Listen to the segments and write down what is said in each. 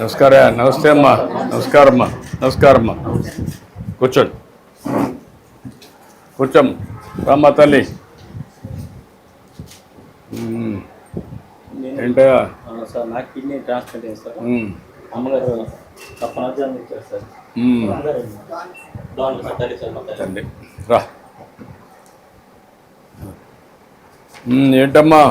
నమస్కార నమస్తే అమ్మా. నమస్కారం అమ్మా. నమస్కారం అమ్మా. కూర్చోండి. కూర్చోమ్మ రామ్మా తల్లి. అవును సార్ నాకు కిడ్నీ ట్రాన్స్ప్లాంట్. అమ్మగారు ఇచ్చారు సార్. దాంట్లో సార్ రా. మ్మ్, ఏంటమ్మా?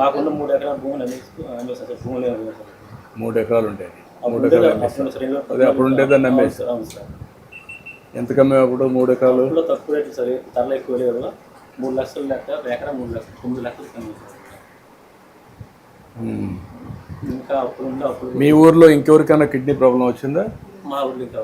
మాకున్న మూడు ఎకరాల భూములు అమ్మేసి సార్ భూములు మూడు ఎకరాలు ఉంటాయి. అప్పుడు మూడు ఎకరాలు అదే అప్పుడు ఉండేదాన్ని అమ్మేసి ఎంత కమ్మావు అప్పుడు మూడు ఎకరాలు? తక్కువ రేట్లు సార్ ధరలు ఎక్కువ లేదు మూడు లక్షలు లెక్క ఎకరా మూడు లక్షలు తొమ్మిది లక్షలు కమ్మి. ఇంకా అప్పుడు అప్పుడు మీ ఊర్లో ఇంకెవరికైనా కిడ్నీ ప్రాబ్లం వచ్చిందా? మా ఊళ్ళో ఇంకా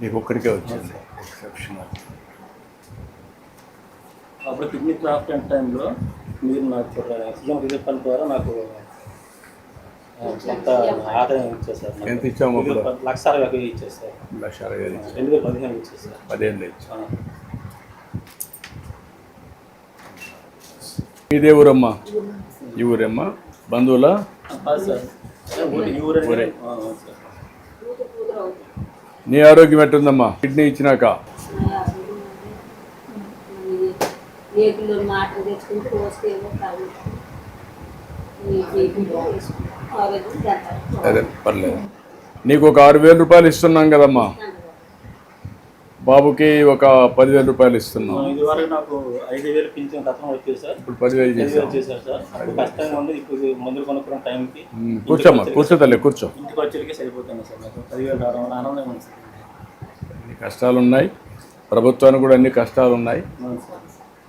నీకు ఒక్కడికే వచ్చింది. ఎక్సెప్షనల్ అప్పుడు కిడ్నీ ట్రాన్స్ప్లాంట్ టైంలో మీరు నాకు సీఎం రిలీఫ్ ఫండ్ ద్వారా నాకు కొంత ఆదాయం ఇచ్చేసారు. ఎంత ఇచ్చాము లక్ష అరవై వేలు ఇచ్చేసారు లక్ష అరవై. రెండు వేల పదిహేను ఇచ్చేసారు పదేళ్ళు ఇచ్చావు ఆ. ఇదే ఊరమ్మా ఈ ఊరమ్మా? బంధువులా? నీ ఆరోగ్యం ఎట్టుందమ్మా? కిడ్నీ ఇచ్చినాక? ఏకులు మాటలు తెచ్చుకుంటూ పోస్తే ఏమో అదే పర్లేదు. నీకు ఒక ఆరు వేల రూపాయలు ఇస్తున్నాం కదమ్మా. బాబుకి ఒక పదివేల రూపాయలు ఇస్తున్నాం. ఇది వరకు నాకు ఐదు వేలు పింఛన్ గతం వచ్చేది సార్. ఇప్పుడు పదివేలు చేశారు సార్. కష్టంగా ఉంది. ఇప్పుడు మందులు కొనుక్కున్న టైంకి కూర్చోమ్మా కూర్చో తల్లి కూర్చో. ఇంటికి వచ్చేటికే సరిపోతుంది సార్ నాకు. పదివేలు రావడం వల్ల ఆనందం ఉంది సార్. అన్ని కష్టాలు ఉన్నాయి ప్రభుత్వానికి కూడా అన్ని కష్టాలు ఉన్నాయి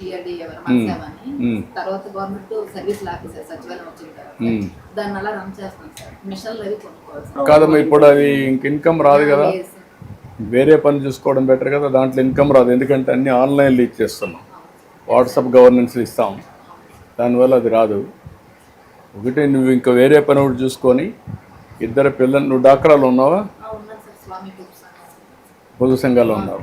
సార్ టీఆర్డీ ఎవరు ఉమ్, తర్వాత గవర్నమెంట్ సర్వీస్ ఆఫీసర్ సచివాలయం తర్వాత ఉమ్. దాన్ని అలా రన్ చేస్తాం సార్. మిషన్లు అవి కొనుక్కోవాలి కాదమ్మా ఇప్పుడు అది ఇంక ఇన్కమ్ రాదు కదా. సార్. వేరే పని చూసుకోవడం బెటర్ కదా. దాంట్లో ఇన్కమ్ రాదు. ఎందుకంటే అన్ని ఆన్లైన్లో ఇచ్చేస్తున్నాం వాట్సాప్ గవర్నెన్స్ ఇస్తాం. దానివల్ల అది రాదు. ఒకటి నువ్వు ఇంకా వేరే పని ఒకటి చూసుకొని ఇద్దరు పిల్లలు నువ్వు డాక్రాలు ఉన్నావా? పొదుపు సంఘాలు ఉన్నావు.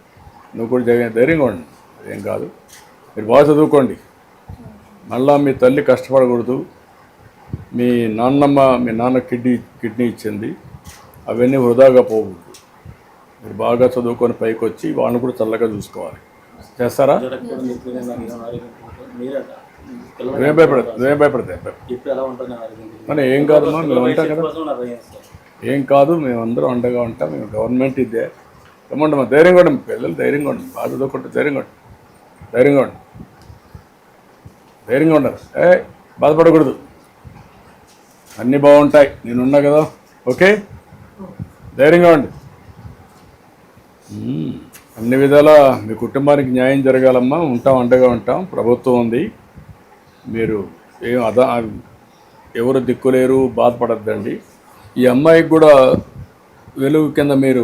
నువ్వు కూడా ధైర్యం- ధైర్యంగా ఉండండి ఏం కాదు. మీరు బాగా చదువుకోండి. మళ్ళా మీ తల్లి కష్టపడకూడదు. మీ నాన్నమ్మ మీ నాన్న కిడ్నీ కిడ్నీ ఇచ్చింది. అవన్నీ వృధాగా పోకూడదు. మీరు బాగా చదువుకొని పైకి వచ్చి వాళ్ళని కూడా చల్లగా చూసుకోవాలి. చేస్తారా? నువ్వేం భయపడదు. నువ్వేం భయపడతాయి మరి ఏం కాదు మేము ఉంటాం కదా. ఏం కాదు మేము అందరం అండగా ఉంటాం. మేము గవర్నమెంట్ ఇదే. ఏమంటే? మా ధైర్యంగా ఉండండి పిల్లలు ధైర్యంగా ఉండండి. బాగా చదువుకుంటే ధైర్యంగా ఉండండి. ధైర్యంగా ఉండండి. ధైర్యంగా ఉండరు ఏ బాధపడకూడదు. అన్నీ బాగుంటాయి. నేనున్నా కదా. ఓకే? ధైర్యంగా ఉండి అన్ని విధాలా మీ కుటుంబానికి న్యాయం జరగాలమ్మా. ఉంటాం అండగా ఉంటాం. ప్రభుత్వం ఉంది. మీరు ఏం అదా ఎవరు దిక్కులేరు బాధపడద్దండి. ఈ అమ్మాయికి కూడా వెలుగు కింద మీరు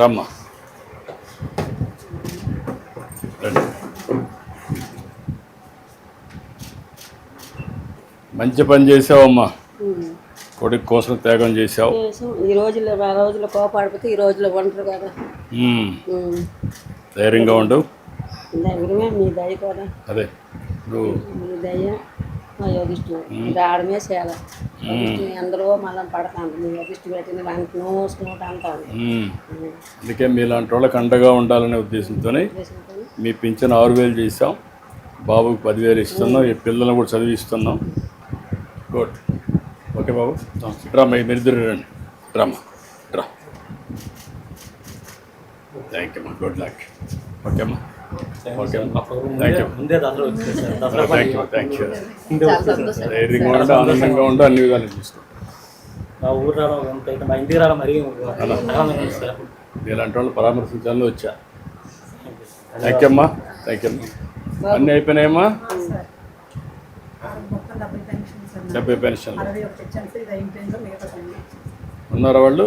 రామ్మా. మంచి పని చేసావమ్మా. కొడుకు కోసం త్యాగం చేసావు చేసాం. ఈ రోజుల్లో ఆ రోజుల్లో కోపాడిపోతే ఈ రోజుల్లో ఒంటరి కదా. ధైర్యంగా ఉండు. దగ్గరమే మీ దయ కూడా. అదే. నువ్వు మీ దయ మా యోగిష్టు రావడమే యోగిష్టు అందరూ మళ్ళీ పడతాను. అంటాను. అందుకే మీలాంటి వాళ్ళకి అండగా ఉండాలనే ఉద్దేశంతోనే మీ పింఛన్ ఆరు వేలు చేసాం బాబుకి పదివేలు ఇస్తున్నాం. ఈ పిల్లల్ని కూడా చదివిస్తున్నాం. గుడ్. ఓకే బాబు. డ్రామా మీరిద్దరు రండి. డ్రామా థ్యాంక్ యూ అమ్మా గుడ్ లక్ ఓకే అమ్మా ఓకే అమ్మా అప్పుడు థ్యాంక్ ముందే యూ ముందే దసరా వచ్చేది sir Dasara thank you thank you ఆనందంగా ఉండి అన్ని విధాలు చూసుకో. మా ఊరు రావడం ఎంత అయితే మా ఇంటికి రావడం మరీ ఇలాంటి వాళ్ళు పరామర్శించాలని వచ్చా? థ్యాంక్ యూ అమ్మా థ్యాంక్ యూ అమ్మా అన్నీ అయిపోయినాయమ్మా డెబ్బై పెన్షన్ ఉన్నారా వాళ్ళు?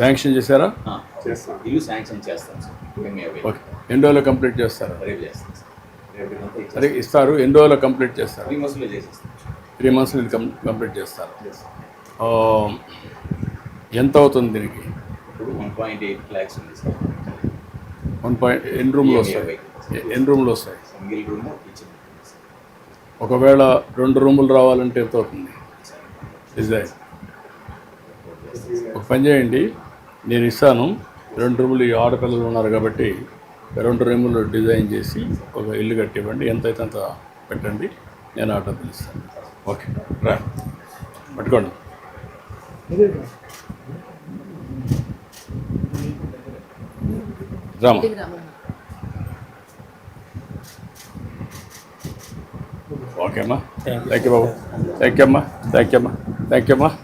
శాంక్షన్ చేశారా? ఇల్లు శాంక్షన్ చేస్తాం సార్ ఎన్ని రోజులు కంప్లీట్ చేస్తారా? రేపు చేస్తాం సార్ ఇస్తారు. ఎన్ని రోజులు కంప్లీట్ చేస్తారు? త్రీ మంత్స్లో చేసేస్తాం త్రీ మంత్స్ ఇది కంప్లీట్ చేస్తారు. ఎంత అవుతుంది దీనికి? ఇప్పుడు వన్ పాయింట్ ఎయిట్ ల్యాక్స్ ఉంది సార్ వన్ పాయింట్ ఎన్ని రూమ్లు వస్తాయి? ఎన్ని రూమ్లు వస్తాయి? సింగిల్ రూమ్ కిచెన్ ఒకవేళ రెండు రూములు రావాలంటే ఎంత అవుతుంది? డిజైన్ ఒక పని చేయండి. నేను ఇస్తాను. రెండు రూములు ఈ ఆడపిల్లలు ఉన్నారు కాబట్టి రెండు రూములు డిజైన్ చేసి ఒక ఇల్లు కట్టివ్వండి. ఎంత అయితే అంత పెట్టండి. నేను ఆర్డర్ పిలుస్తాను. ఓకే. రా. పట్టుకోండి. రామా? ఓకే అమ్మా. థ్యాంక్ యూ బాబు. థ్యాంక్ యూ అమ్మా. థ్యాంక్ యూ అమ్మా. థ్యాంక్ యూ అమ్మా.